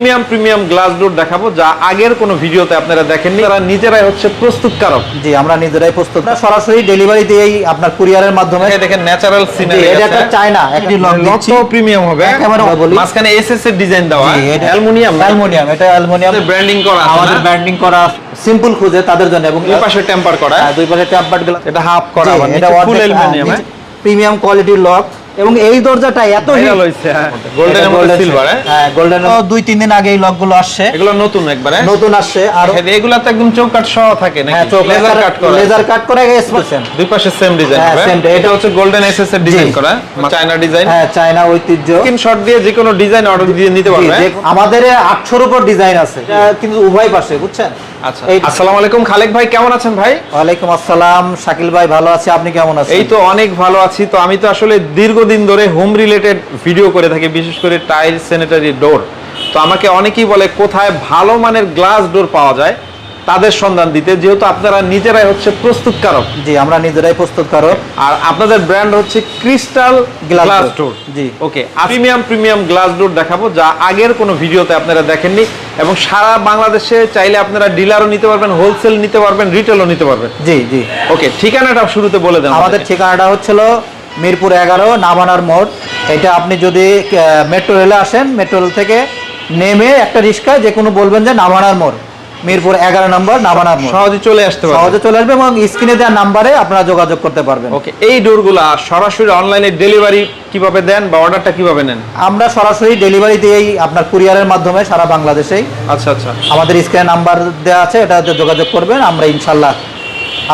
Premium premium glass door দেখাবো যা আগের কোনো ভিডিওতে আপনারা দেখেননি। তারা নিজেরাই হচ্ছে প্রস্তুতকারক। জি আমরা নিজেরাই প্রস্তুত। সরাসরি ডেলিভারি দিয়েই আপনার কুরিয়ারের মাধ্যমে দেখেন ন্যাচারাল সিনারি এটা একটা চায়না একটি লক দিচ্ছি। প্রিমিয়াম হবে। একেবারে মাঝখানে এসএস এর ডিজাইন দেওয়া। অ্যালুমিনিয়াম অ্যালুমিনিয়াম এটা অ্যালুমিনিয়াম। ব্র্যান্ডিং করা আমাদের ব্র্যান্ডিং করা সিম্পল খুঁজে তাদের জন্য এবং দুই পাশে টেম্পার করা। হ্যাঁ, দুই পাশে গ্লাস এটা হাফ করা আবার এটা ফুল অ্যালুমিনিয়াম প্রিমিয়াম কোয়ালিটির লক এবং এই দরজাটা এত ভাইরাল হইছে গোল্ডেন মধ্যে সিলভার হ্যাঁ। গোল্ডেন দুই তিন দিন আগে এই লকগুলো আসছে। এগুলো নতুন একবারে। নতুন আসছে আর এগুলা তো একদম চৌকাট সহ থাকে নাকি? হ্যাঁ লেজার কাট করা। লেজার কাট করে দুই পাশে সেম ডিজাইন হ্যাঁ, same, এটা হচ্ছে গোল্ডেন এসএস এর ডিজাইন করা চায়না ডিজাইন হ্যাঁ চায়না ঐতিহ্য। স্ক্রিনশট দিয়ে যে কোনো ডিজাইন অর্ডার দিয়ে নিতে পারবে। আমাদের আটশোর উপর ডিজাইন আছে। কিন্তু উভয় পাশে বুঝছেন? আচ্ছা আসসালামু আলাইকুম খালেক ভাই কেমন আছেন ভাই? ওয়ালাইকুম আসসালাম শাকিল ভাই ভালো আছি আপনি কেমন আছেন? এই তো অনেক ভালো আছি তো আমি তো আসলে দীর্ঘদিন ধরে হোম রিলেটেড ভিডিও করে থাকি বিশেষ করে টাইল স্যানিটারি ডোর তো আমাকে অনেকেই বলে কোথায় ভালো মানের গ্লাস ডোর পাওয়া যায় তাদের সন্ধান দিতে। যেহেতু আপনারা নিজেরাই হচ্ছে প্রস্তুতকারক। জি আমরা নিজেরাই প্রস্তুত করো আর আপনাদের ব্র্যান্ড হচ্ছে ক্রিস্টাল গ্লাস ডোর জি। Okay premium premium glass door দেখাবো যা আগের কোনো ভিডিওতে আপনারা দেখেননি। এবং সারা বাংলাদেশে চাইলে আপনারা ডিলারও নিতে পারবেন হোলসেল নিতে পারবেন রিটেলও নিতে পারবেন। জি জি। ওকে ঠিকানাটা শুরুতে বলে দেন আমাদের ঠিকানাটা হচ্ছিল মিরপুর এগারো নাবানার মোড়। এটা আপনি যদি মেট্রো রেলে আসেন মেট্রো রেল থেকে নেমে একটা রিক্সা যে কোনো বলবেন যে নাবানার মোড়। মিরপুর এগারো নম্বর নাবানার মোড়। সহজে চলে আসতে পারবেন। সহজে চলে আসবে এবং স্ক্রিনে দেওয়া নাম্বারে আপনারা যোগাযোগ করতে পারবেন। ওকে এই ডোরগুলা সরাসরি অনলাইনে ডেলিভারি কীভাবে দেন বা অর্ডারটা কীভাবে নেন? আমরা সরাসরি ডেলিভারি দিয়েই আপনার কুরিয়ারের মাধ্যমে সারা বাংলাদেশেই আচ্ছা আচ্ছা। আমাদের স্ক্রিনে নাম্বার দেওয়া আছে এটাতে যোগাযোগ করবেন আমরা ইনশাল্লাহ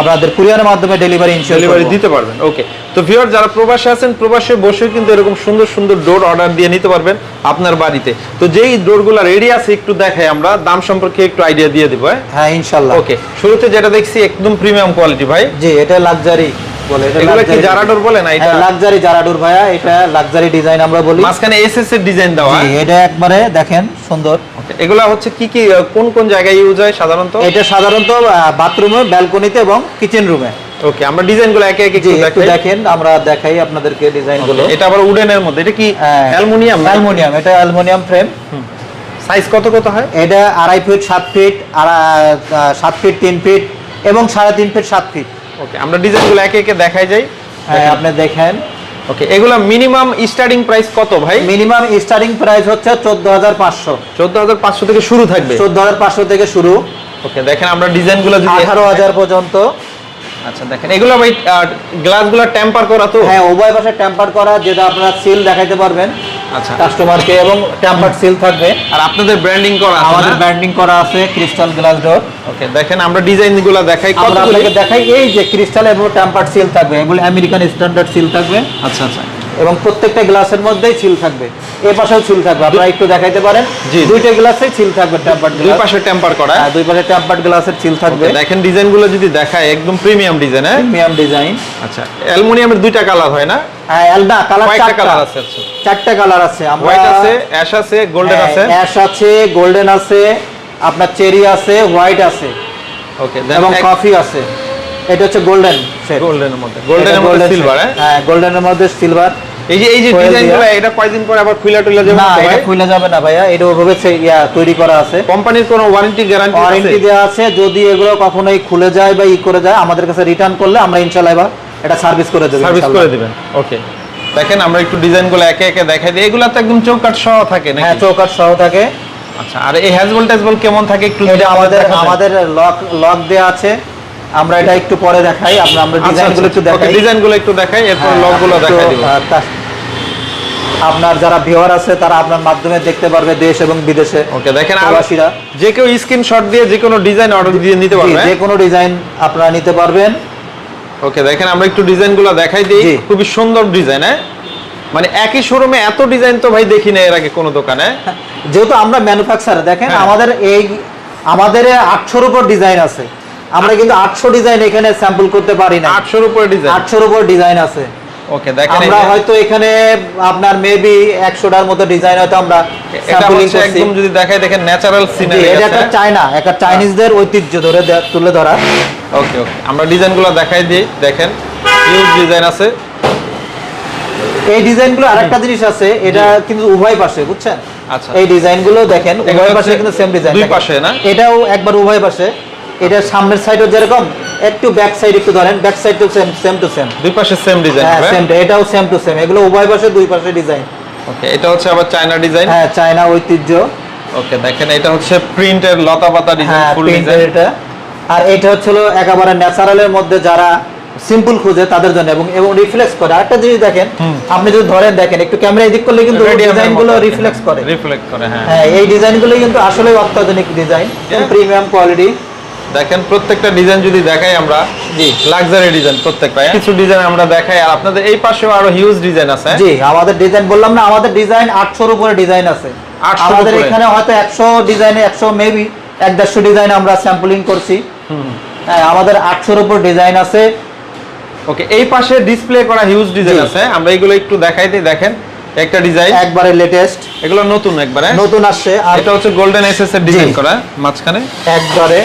আপনাদের কুরিয়ারের মাধ্যমে ডেলিভারি ডেলিভারি দিতে পারবেন ওকে তো ভিউয়ার যারা প্রবাসে আছেন প্রবাসে বসে কিন্তু এরকম সুন্দর সুন্দর ডোর অর্ডার দিয়ে নিতে পারবেন আপনার বাড়িতে। তো যেই ডোরগুলো রেডি আছে একটু দেখাই আমরা দাম সম্পর্কে একটু আইডিয়া দিয়ে দিব হ্যাঁ? ইনশাল্লাহ। ওকে শুরুতে যেটা দেখছি একদম প্রিমিয়াম কোয়ালিটি ভাই। জি এটা লাক্সারি বলে এগুলো কি luxury বলে না? এটা লাক্সারি জারাডুর ভাইয়া এটা লাক্সারি ডিজাইন আমরা বলি। মাঝখানে এসএস এর ডিজাইন দেওয়া। জি এটা একবারে দেখেন সুন্দর। এগুলা হচ্ছে কি কি কোন কোন জায়গায় ইউজ হয় সাধারণত? এটা সাধারণত বাথরুমে ব্যালকনিতে এবং কিচেন রুমে ওকে আমরা ডিজাইনগুলো একে একে একটু দেখেন আমরা দেখাই আপনাদেরকে এটা আবার উডেনের মধ্যে এটা কি। অ্যালুমিনিয়াম অ্যালুমিনিয়াম এটা অ্যালুমিনিয়াম ফ্রেম সাইজ কত কত হয়? এটা আড়াই ফিট সাত ফিট সাত ফিট তিন ফিট এবং সাড়ে তিন ফিট সাত ফিট ওকে আমরা ডিজাইনগুলো একে একে দেখাই যাই। হ্যাঁ, আপনি দেখেন। ওকে এগুলা মিনিমাম স্টার্টিং প্রাইস কত ভাই? মিনিমাম স্টার্টিং প্রাইস হচ্ছে চোদ্দ হাজার পাঁচশো। চোদ্দ হাজার পাঁচশো থেকে শুরু থাকবে? চোদ্দ হাজার পাঁচশো থেকে শুরু। ওকে দেখেন আমরা ডিজাইনগুলো যদি আঠারো হাজার পর্যন্ত। আচ্ছা দেখেন এগুলো ভাই গ্লাসগুলো টেম্পার করা তো? হ্যাঁ উভয় পাশে টেম্পার করা যেটা আপনারা সিল দেখাইতে পারবেন। আচ্ছা। কাস্টমারকে এবং টেম্পার সিল থাকবে। আর আপনাদের ব্র্যান্ডিং করা আছে আমাদের ব্র্যান্ডিং করা আছে ক্রিস্টাল গ্লাস ডোর ওকে দেখেন আমরা ডিজাইনগুলো দেখাই কতগুলি? আপনাকে দেখাই এই যে ক্রিস্টাল এবং টেম্পার সিল থাকবে এগুলো আমেরিকান স্ট্যান্ডার্ড সিল থাকবে। আচ্ছা আচ্ছা। এবং প্রত্যেকটা গ্লাসের মধ্যেই সিল থাকবে। এ পাশেও সিল থাকবে আপনারা একটু দেখাইতে পারেন। দুইটা গ্লাসে সিল থাকবে টেম্পার্ড দুই পাশে টেম্পার করা। হ্যাঁ, দুই পাশে টেম্পার্ড গ্লাসের সিল থাকবে। দেখেন ডিজাইনগুলো যদি দেখায় একদম প্রিমিয়াম ডিজাইন হ্যাঁ? প্রিমিয়াম ডিজাইন আচ্ছা অ্যালুমিনিয়ামের দুইটা কালার হয় না? না কালার চারটা। কালার আছে আচ্ছা। চারটা কালার আছে। আমরা হোয়াইট আছে অ্যাশ আছে গোল্ডেন হ্যাঁ, আছে। অ্যাশ আছে গোল্ডেন আছে। আপনার চেরি আছে হোয়াইট আছে ওকে এবং কফি আছে। এটা হচ্ছে গোল্ডেন গোল্ডেনের মধ্যে। গোল্ডেনের মধ্যে সিলভার হ্যাঁ? গোল্ডেনের মধ্যে সিলভার এই যে এই যে ডিজাইনগুলো। এটা কয়দিন পরে আবার খুলে টুলে যাবে না এটা? খুলে যাবে না ভাইয়া এটা ওভাবে ইয়া তৈরি করা আছে। কোম্পানির কোনো ওয়ারেন্টি গ্যারান্টি ওয়ারেন্টি দেওয়া আছে যদি এগুলো কখনোই খুলে যায় বা ই করে যায় আমাদের কাছে রিটার্ন করলে আমরা ইনশাআল্লাহ এবার এটা সার্ভিস করে দেবো সার্ভিস করে দিবেন ওকে দেখেন আমরা একটু ডিজাইনগুলো একে একে দেখাই দিই। এগুলো তো একদম চৌকাট সহ থাকে হ্যাঁ নাকি চৌকাট সহ থাকে। আচ্ছা আর এই হ্যাজবল ট্যাজবল কেমন থাকে একটু এটা আমাদের আমাদের লক লক দেওয়া আছে। আমরা এটা একটু পরে দেখাই আমরা আমরা আচ্ছা, ডিজাইনগুলো একটু আচ্ছা, দেখাই। ডিজাইনগুলো একটু দেখাই এরপর হ্যাঁ, লকগুলো দেখাই দিব। আপনার যারা ভিউয়ার আছে তারা আপনার মাধ্যমে দেখতে পারবে দেশ এবং বিদেশে ওকে দেখেন আর প্রবাসীরা। যে কেউ স্ক্রিনশট দিয়ে যে কোনো ডিজাইন অর্ডার দিয়ে নিতে জি, পারবে। যে কোনো ডিজাইন আপনারা নিতে পারবেন। ওকে দেখেন আমরা একটু ডিজাইনগুলো দেখাই দিই। খুবই সুন্দর ডিজাইন হ্যাঁ? মানে একই শোরুমে এত ডিজাইন তো ভাই দেখি না এর আগে কোনো দোকানে। যেহেতু আমরা ম্যানুফ্যাকচার দেখেন হ্যাঁ। আমাদের এই আমাদের আটশোর উপর ডিজাইন আছে। আমরা কিন্তু আটশো ডিজাইন এখানে স্যাম্পল করতে পারি না আটশোর উপরে ডিজাইন আটশোর উপর ডিজাইন আছে। ওকে দেখেন আমরা হয়তো এখানে আপনার মেবি একশোটার মতো ডিজাইন হয়তো আমরা স্যাম্পলিং করছি। একদম যদি দেখাই দেখেন ন্যাচারাল সিনারি এটা একটা চায়না একটা চাইনিজদের ঐতিহ্য ধরে তুলে ধরা ওকে ওকে আমরা ডিজাইনগুলো দেখাই দিই দেখেন। হিউজ ডিজাইন আছে। এই ডিজাইনগুলো আরেকটা জিনিস আছে এটা কিন্তু উভয় পাশে বুঝছেন? আচ্ছা। এই ডিজাইনগুলো দেখেন উভয় পাশে কিন্তু সেম ডিজাইন দুই পাশে না? এটাও একবার উভয় পাশে। এটা সামনের সাইডও যেরকম একটু ব্যাক সাইড একটু ধরেন back side to same same to same দুই পাশে সেম ডিজাইন হ্যাঁ সেম এটাও সেম টু সেম এগুলো উভয় পাশে দুই পাশে ডিজাইন ওকে এটা হচ্ছে আবার চায়না ডিজাইন হ্যাঁ চায়না ঐতিহ্য। ওকে দেখেন এটা হচ্ছে প্রিন্টের লতা পাতা ডিজাইন ফুল ডিজাইন এটা। আর এটা হচ্ছে একেবারে ন্যাচারালের মধ্যে যারা সিম্পল খুঁজে তাদের জন্য এবং এবং রিফ্লেক্স করে। আরেকটা জিনিস দেখেন আপনি যদি ধরেন দেখেন একটু ক্যামেরা এদিক করলে কিন্তু ডিজাইনগুলো রিফ্লেক্স করে। রিফ্লেক্ট করে হ্যাঁ। হ্যাঁ এই ডিজাইনগুলো কিন্তু আসলে অত্যাধুনিক ডিজাইন প্রিমিয়াম কোয়ালিটি দেখেন প্রত্যেকটা ডিজাইন যদি দেখাই আমরা জি। লাক্সারি ডিজাইন প্রত্যেকটা হ্যাঁ? কিছু ডিজাইন আমরা দেখাই আর আপনাদের এই পাশেও আরও হিউজ ডিজাইন আছে জি। আমাদের ডিজাইন বললাম না আমাদের ডিজাইন আটশোর উপরে ডিজাইন আছে। আমাদের এখানে হয়তো একশো ডিজাইনে একশো মেবি এক দেড়শো ডিজাইন আমরা স্যাম্পলিং করছি। হ্যাঁ আমাদের আটশোর উপর ডিজাইন আছে। ওকে এই পাশে ডিসপ্লে করা হিউজ ডিজাইন আছে। আমরা এগুলো একটু দেখাই দিই দেখেন একটা ডিজাইন একবারে লেটেস্ট এগুলো নতুন একবারে। নতুন আসছে আর এটা হচ্ছে গোল্ডেন এসএস এর ডিজাইন করা মাঝখানে। একবারে।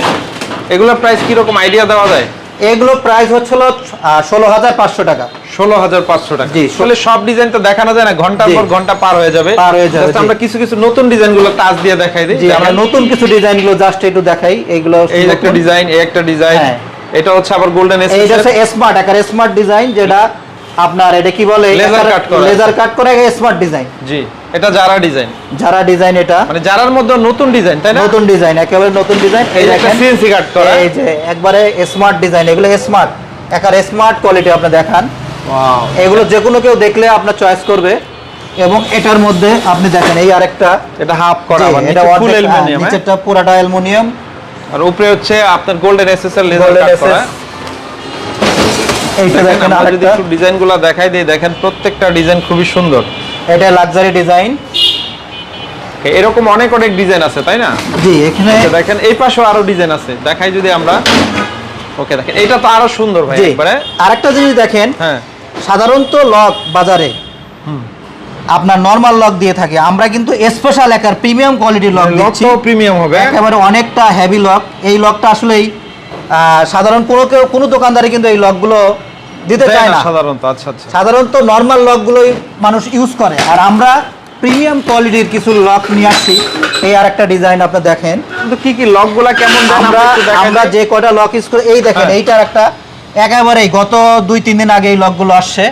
এগুলো প্রাইস কি রকম আইডিয়া দেওয়া যায়? এগুলো প্রাইস হচ্ছিল ষোলো হাজার পাঁচশো টাকা। ষোলো হাজার পাঁচশো টাকা। জি। আসলে সব ডিজাইন তো দেখানো যায় না ঘণ্টার পর ঘণ্টা পার হয়ে যাবে। পার হয়ে যাবে, আমরা কিছু কিছু নতুন ডিজাইনগুলো টাচ দিয়ে দেখাই দিই। আমরা নতুন কিছু ডিজাইনগুলো জাস্ট একটু দেখাই। এইগুলো এই একটা ডিজাইন এই একটা ডিজাইন। এটা হচ্ছে আবার গোল্ডেন এইটা এসএস হচ্ছে স্মার্ট একটা স্মার্ট ডিজাইন যেটা আপনার এটা কি বলে? Laser cut করা। লেজার কাট করে স্মার্ট ডিজাইন জি এটা যারা ডিজাইন যারা ডিজাইন এটা। মানে যারার মধ্যে নতুন ডিজাইন তাই না? নতুন ডিজাইন একেবারে নতুন ডিজাইন এই দেখেন সিএনসি কাট করা। এই যে একবারে স্মার্ট ডিজাইন এগুলো স্মার্ট একার স্মার্ট কোয়ালিটি আপনি দেখান। ওয়াও এগুলো যে কোনো কেউ দেখলে আপনার চয়েস করবে। এবং এটার মধ্যে আপনি দেখেন এই আরেকটা। এটা হাফ করা আবার এটা ফুল অ্যালুমিনিয়াম নিচেরটা পুরাটা অ্যালুমিনিয়াম আর উপরে হচ্ছে আপনার গোল্ডেন এসএস এর লেজার কাট করা। এইটা দেখেন আমরা যদি একটু ডিজাইনগুলো দেখাই দিই দেখেন প্রত্যেকটা ডিজাইন খুবই সুন্দর। এটা লাক্সারি ডিজাইন এরকম অনেক অনেক ডিজাইন আছে তাই না? জি এখানে দেখেন এই পাশেও আরও ডিজাইন আছে। দেখাই যদি আমরা। ওকে দেখেন এটা তো আরও সুন্দর ভাই একবারে। আরেকটা জিনিস দেখেন হ্যাঁ। সাধারণত লক বাজারে। আপনার নরমাল লক দিয়ে থাকে। আমরা কিন্তু স্পেশাল একার প্রিমিয়াম কোয়ালিটির লক দিচ্ছি। প্রিমিয়াম হবে। একেবারে অনেকটা হেভি লক এই লকটা আসলেই সাধারণ কোনো কেউ কোনো দোকানদারে কিন্তু এই লকগুলো দিতে চায় না সাধারণত আচ্ছা আচ্ছা। সাধারণত নর্মাল লকগুলোই মানুষ ইউজ করে। আর আমরা প্রিমিয়াম কোয়ালিটির কিছু লক নিয়ে আসছি। এই আর একটা ডিজাইন আপনি দেখেন। কিন্তু কি কি লকগুলা কেমন আমরা আমরা যে কয়টা লক ইউজ করি এই দেখেন হ্যাঁ। এইটার একটা একেবারেই গত দুই তিন দিন আগে এই লকগুলো আসছে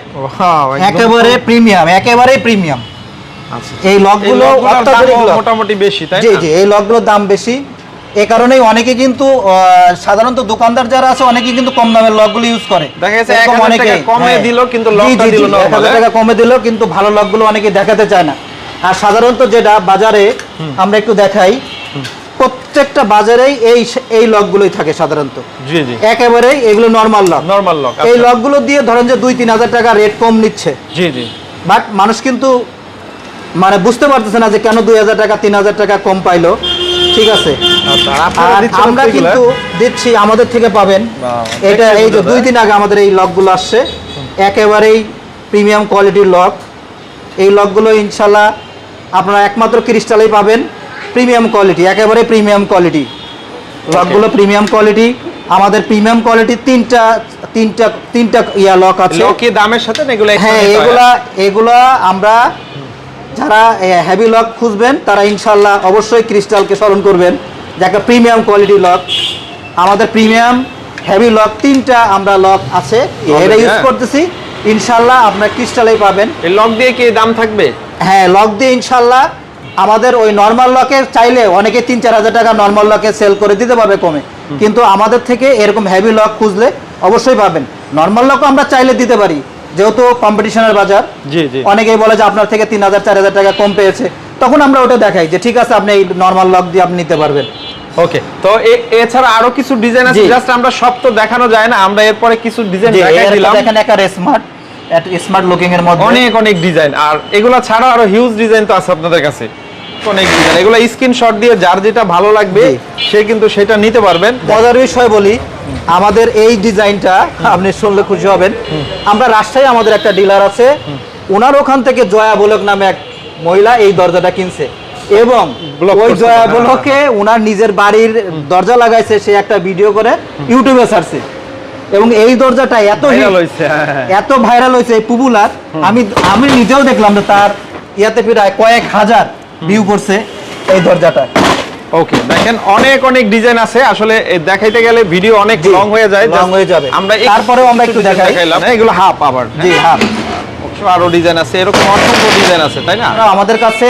একেবারে প্রিমিয়াম একেবারে প্রিমিয়াম আচ্ছা। এই এই লকগুলো। মোটামুটি বেশি তাই জি না জি এই লকগুলোর দাম বেশি এ কারণেই অনেকে কিন্তু সাধারণত দোকানদার যারা আছে অনেকে কিন্তু কম দামের লকগুলো ইউজ করে দেখা 1000 অনেকেই, কমে হ্যাঁ। দিলো, কিন্তু লকটা দিলো জি, normal, 1000 হ্যাঁ? টাকা কমে দিল কিন্তু ভালো লকগুলো অনেকে দেখাতে চায় না আর সাধারণত যেটা বাজারে আমরা একটু দেখাই প্রত্যেকটা বাজারেই এই এই লকগুলোই থাকে সাধারণত। জি জি। একেবারেই এগুলো নর্মাল লক নরমাল লক এই লকগুলো দিয়ে ধরেন যে দুই তিন হাজার টাকা রেট কম নিচ্ছে। জি জি। বাট মানুষ কিন্তু মানে বুঝতে পারতেছে না যে কেন দুই হাজার টাকা তিন হাজার টাকা কম পাইলো। ঠিক আছে? আচ্ছা আমরা কিন্তু দিচ্ছি আমাদের থেকে পাবেন। এটা এই যে দুই দিন আগে আমাদের এই লকগুলো আসছে। একেবারেই প্রিমিয়াম কোয়ালিটির লক এই লকগুলো ইনশাল্লাহ আপনারা একমাত্র ক্রিস্টালেই পাবেন। প্রিমিয়াম কোয়ালিটি একেবারে প্রিমিয়াম কোয়ালিটি লকগুলো প্রিমিয়াম কোয়ালিটি আমাদের প্রিমিয়াম কোয়ালিটির তিনটা তিনটা তিনটা ইয়া লক আছে। লকি দামের সাথে না এগুলো হ্যাঁ এগুলা এগুলা আমরা যারা হেভি লক খুঁজবেন তারা ইনশাল্লাহ অবশ্যই ক্রিস্টালকে স্মরণ করবেন যে একটা প্রিমিয়াম কোয়ালিটি লক আমাদের প্রিমিয়াম হেভি লক তিনটা আমরা লক আছে। এটা ইউজ হ্যাঁ। করতেছি। ইনশাল্লাহ আপনার ক্রিস্টালেই পাবেন। এই লক দিয়ে কি দাম থাকবে? হ্যাঁ লক দিয়ে ইনশাল্লাহ আমাদের ওই নর্মাল লকে চাইলে অনেকে তিন চার হাজার টাকা নর্মাল লকে সেল করে দিতে পারবে কমে। কিন্তু আমাদের থেকে এরকম হেভি লক খুঁজলে অবশ্যই পাবেন। নর্মাল লকও আমরা চাইলে দিতে পারি যেহেতু কম্পিটিশনের বাজার। অনেকেই বলে যে আপনার থেকে তিন হাজার চার হাজার টাকা কম পেয়েছে। তখন আমরা ওটা দেখাই যে ঠিক আছে আপনি এই নর্মাল লক দিয়ে আপনি নিতে পারবেন। ওকে তো এছাড়া আরও কিছু ডিজাইন আছে জাস্ট আমরা সব তো দেখানো যায় না আমরা এরপরে কিছু ডিজাইন দেখাই একটা দিলাম। দেখেন একটা স্মার্ট স্মার্ট লুকিং এর মধ্যে। অনেক অনেক ডিজাইন আর এগুলা ছাড়া আরও হিউজ ডিজাইন তো আছে আপনাদের কাছে। অনেক ডিজাইন এগুলো স্ক্রিনশট দিয়ে যার যেটা ভালো লাগবে সে কিন্তু সেটা নিতে পারবেন। মজার বিষয় বলি আমাদের এই ডিজাইনটা আপনি শুনলে খুশি হবেন। আমরা রাজশাহী আমাদের একটা ডিলার আছে ওনার ওখান থেকে জয়া বলক নামে এক মহিলা এই দরজাটা কিনছে। এবং ওই জয়া হ্যাঁ, বলকে ওনার নিজের বাড়ির দরজা লাগাইছে সে একটা ভিডিও করে ইউটিউবে ছাড়ছে। এবং এই দরজাটা এত ভাইরাল হয়েছে হ্যাঁ। এত ভাইরাল হয়েছে এই পুপুলার আমি আমি নিজেও দেখলাম যে তার ইয়াতে প্রায় কয়েক হাজার ভিউ করছে এই দরজাটা ওকে দেখেন অনেক অনেক ডিজাইন আছে। আসলে দেখাইতে গেলে ভিডিও অনেক লং হয়ে যায়। Just হয়ে যাবে। আমরা তারপরেও আমরা একটু দেখাইলাম। হ্যাঁ, এগুলো হাফ আবার জি হ্যাঁ। অবশ্য আরও ডিজাইন আছে। এরকম অসংখ্য ডিজাইন আছে তাই না? আমাদের কাছে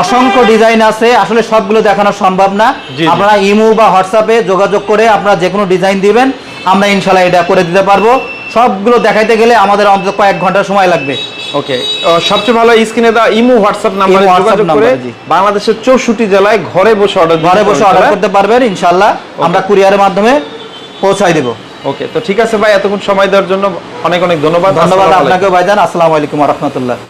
অসংখ্য ডিজাইন আছে। আসলে সবগুলো দেখানো সম্ভব না। আপনারা ইমো বা হোয়াটসঅ্যাপে যোগাযোগ করে আপনারা যে কোনো ডিজাইন দিবেন আমরা ইনশাল্লাহ এটা করে দিতে পারব। সবগুলো দেখাইতে গেলে আমাদের অন্তত কয়েক ঘণ্টা সময় লাগবে। ওকে সবচেয়ে ভালো স্ক্রিনে দা ইমো হোয়াটসঅ্যাপ নাম্বারে যোগাযোগ করে বাংলাদেশের চৌষট্টি জেলায় ঘরে বসে অর্ডার ঘরে বসে অর্ডার করতে পারবেন ইনশাল্লাহ আমরা কুরিয়ারের মাধ্যমে পৌঁছাই দেবো। ওকে তো ঠিক আছে ভাই এতক্ষণ সময় দেওয়ার জন্য অনেক অনেক ধন্যবাদ। ধন্যবাদ। আপনাকেও ভাইজান। আসসালামু আলাইকুম রহমতুল্লাহ।